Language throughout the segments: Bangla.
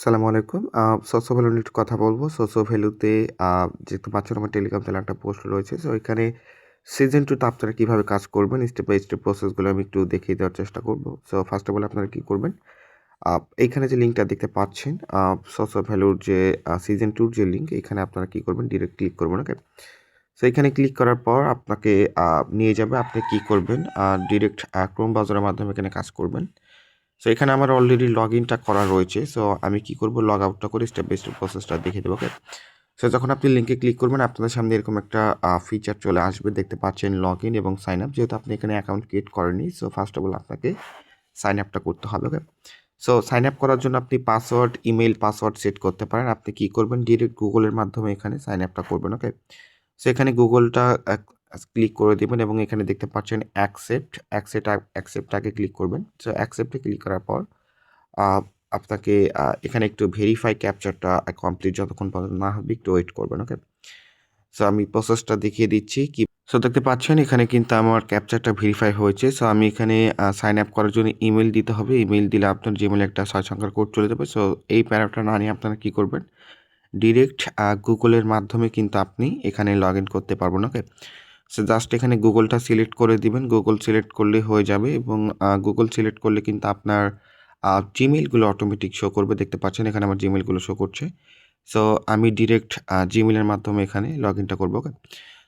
আসসালামু আলাইকুম। সোশ্যাল ভ্যালু নিয়ে কথা বলব সোশ্যাল ভ্যালুতে যেহেতু পাচ্ছেন আমার টেলিগ্রাম চ্যানেলে একটা পোস্ট রয়েছে। সো এখানে সিজন 2 তে আপনারা কীভাবে কাজ করবেন স্টেপ বাই স্টেপ প্রসেসগুলো আমি একটু দেখিয়ে দেওয়ার চেষ্টা করব। সো ফার্স্ট অফ অল আপনারা কী করবেন? এইখানে যে লিঙ্কটা দেখতে পাচ্ছেন সোশ্যাল ভ্যালুর যে সিজন 2 র যে লিঙ্ক এখানে আপনারা কী করবেন? ডিরেক্ট ক্লিক করবেন, ওকে? সো এখানে ক্লিক করার পর আপনাকে নিয়ে যাবে। আপনি কি করবেন? ডিরেক্ট ক্রোম ব্রাউজারের মাধ্যমে এখানে কাজ করবেন। সো এখানে আমার অলরেডি লগ ইনটা করা রয়েছে। সো আমি কি করব? লগ আউটটা করে স্টেপ বাই স্টেপ প্রসেসটা দেখিয়ে দেব, ওকে? সো যখন আপনি লিঙ্কে ক্লিক করবেন আপনাদের সামনে এরকম একটা ফিচার চলে আসবে। দেখতে পাচ্ছেন লগ ইন এবং সাইন আপ। যেহেতু আপনি এখানে অ্যাকাউন্ট ক্রিয়েট করেননি। সো ফার্স্ট অফ অল আপনাকে সাইন আপটা করতে হবে, ওকে? সো সাইন আপ করার জন্য আপনি পাসওয়ার্ড, ইমেইল পাসওয়ার্ড সেট করতে পারেন। আপনি কি করবেন? ডিরেক্ট গুগলের মাধ্যমে এখানে সাইন আপটা করবেন, ওকে? সো এখানে গুগলটা ক্লিক করে দিবেন এবং এখানে দেখতে পাচ্ছেন অ্যাকসেপ্ট, অ্যাকসেপ্ট আগে ক্লিক করবেন। সো অ্যাকসেপ্টে ক্লিক করার পর আপনাকে এখানে একটু ভেরিফাই ক্যাপচারটা কমপ্লিট যতক্ষণ পর্যন্ত না হবে একটু ওয়েট করবেন, ওকে? সো আমি প্রসেসটা দেখিয়ে দিচ্ছি কি সো দেখতে পাচ্ছেন এখানে কিন্তু আমার ক্যাপচারটা ভেরিফাই হয়েছে। সো আমি এখানে সাইন আপ করার জন্য ইমেইল দিতে হবে। ইমেইল দিলে আপনার জিমেইলে একটা ৬ সংখ্যার কোড চলে যাবে। সো এই প্যারাটা না নিয়ে আপনারা কি করবেন? ডিরেক্ট গুগলের মাধ্যমে কিন্তু আপনি এখানে লগইন করতে পারবেন, ওকে? সো জাস্ট এখানে গুগলটা সিলেক্ট করে দিবেন। গুগল সিলেক্ট করলে হয়ে যাবে এবং গুগল সিলেক্ট করলে কিন্তু আপনার জিমেলগুলো অটোমেটিক শো করবে। দেখতে পাচ্ছেন এখানে আমার জিমেলগুলো শো করছে। সো আমি ডিরেক্ট জিমেলের মাধ্যমে এখানে লগইনটা করব, ওকে?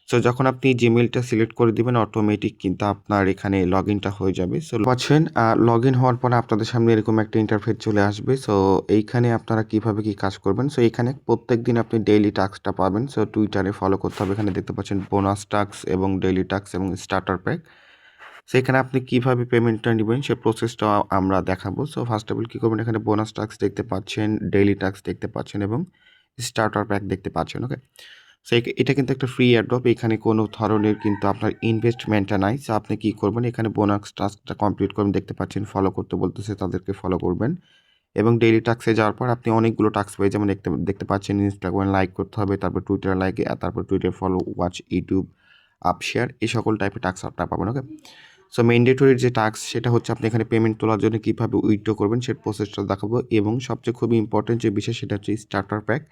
সো যখন আপনি জিমেইলটা সিলেক্ট করে দিবেন অটোমেটিক কিন্তু আপনার এখানে লগ ইনটা হয়ে যাবে। সো পাচ্ছেন লগ ইন হওয়ার পরে আপনাদের সামনে এরকম একটা ইন্টারফেস চলে আসবে। সো এইখানে আপনারা কীভাবে কি কাজ করবেন? সো এখানে প্রত্যেকদিন আপনি ডেইলি টাস্কটা পাবেন। সো টুইটারে ফলো করতে হবে। এখানে দেখতে পাচ্ছেন বোনাস টাস্ক এবং ডেইলি টাস্ক এবং স্টার্টার প্যাক। সো এখানে আপনি কীভাবে পেমেন্টটা নেবেন সে প্রসেসটা আমরা দেখাবো। সো ফার্স্ট অফ অল কি করবেন? এখানে বোনাস টাস্ক দেখতে পাচ্ছেন, ডেইলি টাস্ক দেখতে পাচ্ছেন এবং স্টার্টার প্যাক দেখতে পাচ্ছেন, ওকে? সো এটা কিন্তু একটা ফ্রি এয়ারড্রপ। এখানে কোনো ধরনের কিন্তু আপনার ইনভেস্টমেন্টটা নাই। সো আপনি কী করবেন? এখানে বোনাস টাস্কটা কমপ্লিট করবেন। দেখতে পাচ্ছেন ফলো করতে বলতেছে তাদেরকে ফলো করবেন এবং ডেইলি টাস্কে যাওয়ার পর আপনি অনেকগুলো টাস্ক পেয়ে যেমন দেখতে দেখতে পাচ্ছেন ইনস্টাগ্রামে লাইক করতে হবে, তারপর টুইটারে লাইক, তারপর Twitter follow, watch, YouTube, up share এই সকল টাইপের টাস্ক আপনারা পাবেন, ওকে? সো ম্যান্ডেটরি যে টাস্ক সেটা হচ্ছে আপনি এখানে পেমেন্ট তোলার জন্য কীভাবে উইথড্র করবেন সেই প্রসেসটা দেখাবো এবং সবচেয়ে খুবই ইম্পর্টেন্ট যে বিষয় সেটা হচ্ছে স্টার্টার প্যাক।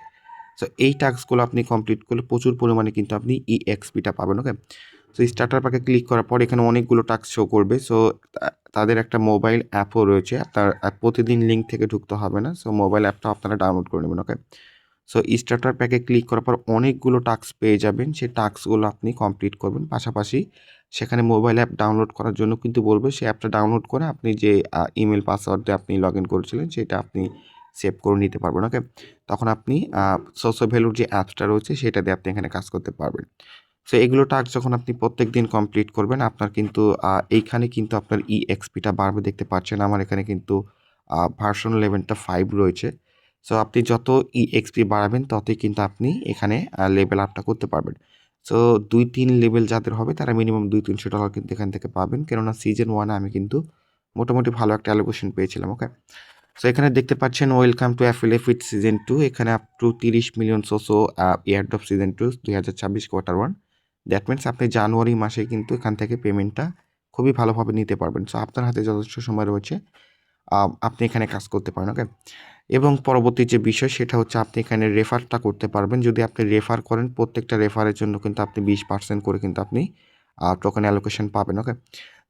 সো এই টাস্কগুলো আপনি কমপ্লিট করলে প্রচুর পরিমাণে কিন্তু আপনি ই ইএক্সপিটা পাবেন, ওকে? সো স্টার্টার প্যাকে ক্লিক করার পর এখানে অনেকগুলো টাস্ক শো করবে। সো তাদের একটা মোবাইল অ্যাপও রয়েছে। আপনার প্রতিদিন লিঙ্ক থেকে ঢুকতে হবে না। সো মোবাইল অ্যাপটা আপনারা ডাউনলোড করে নেবেন, ওকে? সো স্টার্টার প্যাকে ক্লিক করার পর অনেকগুলো টাস্ক পেয়ে যাবেন। সেই টাস্কগুলো আপনি কমপ্লিট করবেন। পাশাপাশি সেখানে মোবাইল অ্যাপ ডাউনলোড করার জন্য কিন্তু বলবে সেই অ্যাপটা ডাউনলোড করে আপনি যে ইমেল পাসওয়ার্ড দিয়ে আপনি লগইন করেছিলেন সেটা আপনি সেভ করে নিতে পারবেন, ওকে? তখন আপনি সোশ্যাল ভ্যালুর যে অ্যাপসটা রয়েছে সেটা দিয়ে আপনি এখানে কাজ করতে পারবেন। সো এগুলো টাস্ক যখন আপনি প্রত্যেক দিন কমপ্লিট করবেন আপনার কিন্তু এইখানে কিন্তু আপনার ইএক্সপিটা বাড়বে দেখতে পাচ্ছেন। আমার এখানে কিন্তু ভার্সন 11 টা 5 রয়েছে। সো আপনি যত ইএক্সপি বাড়াবেন ততই কিন্তু আপনি এখানে লেভেল আপটা করতে পারবেন। সো ২-৩ লেভেল যাদের হবে তারা মিনিমাম $২00-৩০০ কিন্তু এখান থেকে পাবেন। কেননা সিজন ওয়ানে আমি কিন্তু মোটামুটি ভালো একটা অ্যালোকেশন পেয়েছিলাম, ওকে? সো এখানে দেখতে পাচ্ছেন welcome to affiliate season two এখানে up to 30 million so so uh airdrop season 2 ২০২৬ quarter one that means আপনি জানুয়ারি মাসে কিন্তু এখান থেকে পেমেন্টটা খুবই ভালোভাবে নিতে পারবেন। সো আপনার হাতে যথেষ্ট সময় রয়েছে। আপনি এখানে কাজ করতে পারেন, ওকে? এবং পরবর্তী যে বিষয় সেটা হচ্ছে আপনি এখানে রেফারটা করতে পারবেন। যদি আপনি রেফার করেন প্রত্যেকটা রেফারের জন্য কিন্তু আপনি 20% করে কিন্তু আপনি টোকেন অ্যালোকেশন পাবেন, ওকে?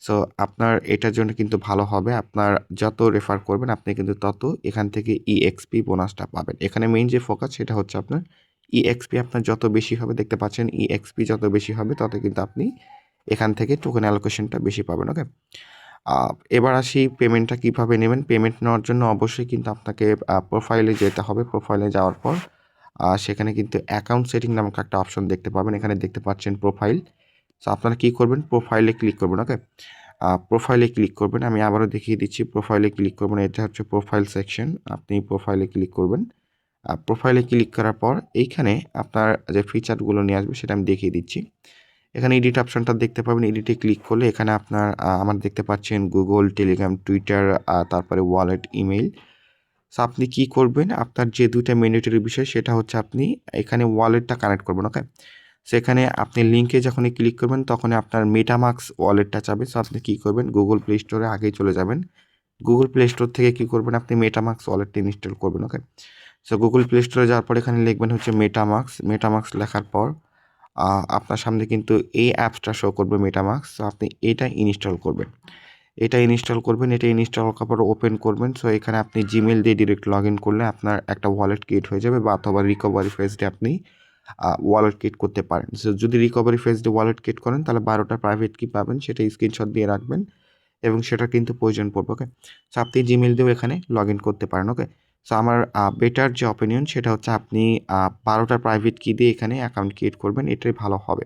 সো আপনার এটার জন্য কিন্তু ভালো হবে। আপনার যত রেফার করবেন আপনি কিন্তু তত এখান থেকে ইএক্সপি বোনাসটা পাবেন। এখানে মেইন যে ফোকাস সেটা হচ্ছে আপনার ইএক্সপি আপনার যত বেশি হবে দেখতে পাচ্ছেন ইএক্সপি যত বেশি হবে তত কিন্তু আপনি এখান থেকে টোকেন অ্যালোকেশনটা বেশি পাবেন, ওকে? এবার আসি পেমেন্টটা কীভাবে নেবেন? পেমেন্ট নেওয়ার জন্য অবশ্যই কিন্তু আপনাকে প্রোফাইলে যেতে হবে। প্রোফাইলে যাওয়ার পর সেখানে কিন্তু অ্যাকাউন্ট সেটিং নামক একটা অপশন দেখতে পাবেন। এখানে দেখতে পাচ্ছেন প্রোফাইল। সো আপনারা কি করবেন? প্রোফাইলে ক্লিক করবেন, ওকে? প্রোফাইলে ক্লিক করবেন। আমি আবারও দেখিয়ে দিচ্ছি প্রোফাইলে ক্লিক করবেন। এটা হচ্ছে প্রোফাইল সেকশন। আপনি প্রোফাইলে ক্লিক করবেন। প্রোফাইলে ক্লিক করার পর এইখানে আপনার যে ফিচারগুলো নিয়ে আসবে সেটা আমি দেখিয়ে দিচ্ছি। এখানে এডিট অপশনটা দেখতে পাবেন। এডিটে ক্লিক করলে এখানে আপনার আমার দেখতে পাচ্ছেন গুগল, টেলিগ্রাম, টুইটার তারপরে ওয়ালেট, ইমেইল। সো আপনি কি করবেন? আপনার যে ২ টা ম্যান্ডেটরি বিষয় সেটা হচ্ছে আপনি এখানে ওয়ালেটটা কানেক্ট করবেন, ওকে? সো এখানে আপনি লিঙ্কে যখনই ক্লিক করবেন, তখনই আপনার মেটামাস্ক ওয়ালেটটা চাবে। সো আপনি কী করবেন? গুগল প্লে স্টোরে আগেই চলে যাবেন। গুগল প্লে স্টোর থেকে কী করবেন আপনি মেটামাক্স ওয়ালেটটা ইনস্টল করবেন ওকে সো গুগল প্লে স্টোরে যাওয়ার পর এখানে লিখবেন হচ্ছে মেটামাক্স মেটামাক্স লেখার পর আপনার সামনে কিন্তু এই অ্যাপসটা শো করবে মেটামাক্স সো আপনি এটা ইনস্টল করবেন এটা ইনস্টল করবেন, এটা ইনস্টল করার পর ওপেন করবেন সো এখানে আপনি জিমেল দিয়ে ডিরেক্ট লগ ইন করলে আপনার একটা ওয়ালেট ক্রিয়েট হয়ে যাবে বা অথবা রিকভারি ফেজডে আপনি ওয়ালেট ক্রিয়েট করতে পারেন। সো যদি রিকভারি ফেজডে ওয়ালেট ক্রিয়েট করেন, তাহলে বারোটা প্রাইভেট কি পাবেন, সেটা স্ক্রিনশট দিয়ে রাখবেন এবং সেটা কিন্তু প্রয়োজন পড়বে ওকে সো আপনি জিমেল দিয়েও এখানে লগ ইন করতে পারেন ওকে সো আমার বেটার যে অপিনিয়ন সেটা হচ্ছে আপনি বারোটা প্রাইভেট কি দিয়ে এখানে অ্যাকাউন্ট ক্রিয়েট করবেন, এটাই ভালো হবে।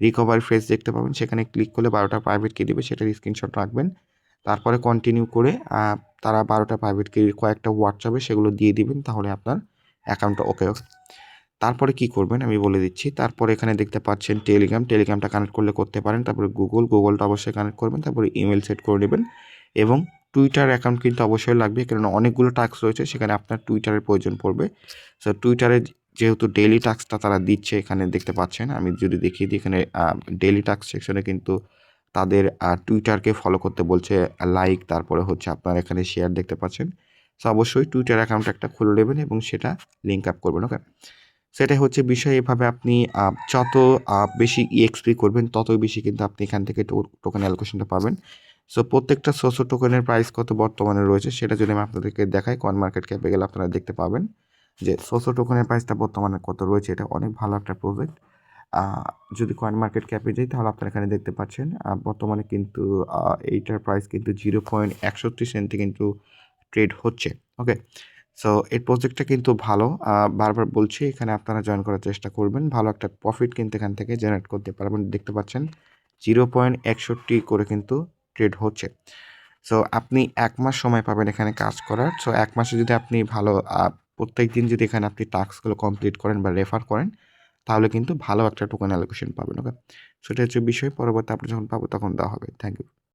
রিকভারি ফেস দেখতে পাবেন, সেখানে ক্লিক করলে বারোটা প্রাইভেট কি দেবে, সেটার স্ক্রিনশট রাখবেন। তারপরে কন্টিনিউ করে তারা বারোটা প্রাইভেট কি কয়েকটা হোয়াটসঅ্যাপে সেগুলো দিয়ে দিবেন, তাহলে আপনার অ্যাকাউন্টটা ওকে ওকে তারপরে কি করবেন আমি বলে দিচ্ছি। তারপরে এখানে দেখতে পাচ্ছেন টেলিগ্রাম টেলিগ্রামটা কানেক্ট করলে করতে পারেন। তারপরে গুগল গুগলটা অবশ্যই কানেক্ট করবেন। তারপরে ইমেল সেট করে নেবেন এবং টুইটার অ্যাকাউন্ট কিন্তু অবশ্যই লাগবে। কেননা অনেকগুলো টাস্ক রয়েছে। সেখানে আপনার টুইটারের প্রয়োজন পড়বে। সো টুইটারে যেহেতু ডেলি টাস্কটা তারা দিচ্ছে, এখানে দেখতে পাচ্ছেন। আমি যদি দেখিয়ে দিই, এখানে ডেলি টাস্ক সেকশনে কিন্তু তাদের টুইটারকে ফলো করতে বলছে লাইক তারপরে হচ্ছে আপনার এখানে শেয়ার দেখতে পাচ্ছেন। সো অবশ্যই টুইটার অ্যাকাউন্ট একটা খুলে নেবেন এবং সেটা লিঙ্ক আপ করবেন ওকে সেটাই হচ্ছে বিষয় এভাবে আপনি যত বেশি ইএক্সপি করবেন, ততই বেশি কিন্তু আপনি এখান থেকে টোকেন অ্যালোকেশনটা পাবেন। সো প্রত্যেকটা সোসো টোকেনের প্রাইস কত বর্তমানে রয়েছে, সেটা যদি আমি আপনাদেরকে দেখাই কন মার্কেট ক্যাপে গেলে আপনারা দেখতে পাবেন যে সোসো টোকেনের প্রাইসটা বর্তমানে কত রয়েছে, এটা অনেক ভালো একটা প্রজেক্ট যদি কয়েন মার্কেট ক্যাপে যাই, তাহলে আপনারা এখানে দেখতে পাচ্ছেন বর্তমানে কিন্তু এইটার প্রাইস কিন্তু জিরো পয়েন্ট একষট্টি সেন্টে কিন্তু ট্রেড হচ্ছে ওকে সো এই প্রজেক্টটা কিন্তু ভালো। বারবার বলছি, এখানে আপনারা জয়েন করার চেষ্টা করবেন। ভালো একটা প্রফিট কিন্তু এখান থেকে জেনারেট করতে পারবেন। দেখতে পাচ্ছেন জিরো পয়েন্ট একষট্টি করে কিন্তু ট্রেড হচ্ছে। সো আপনি এক মাস সময় পাবেন এখানে কাজ করার। সো এক মাসে যদি আপনি ভালো প্রত্যেক দিন যদি এখানে আপনি টাস্কগুলো কমপ্লিট করেন বা রেফার করেন, তাহলে কিন্তু ভালো একটা টোকেন অ্যালোকেশন পাবেন ওকে সেটা হচ্ছে বিষয়। পরবর্তী আপনি যখন পাবো তখন দেওয়া হবে। Thank you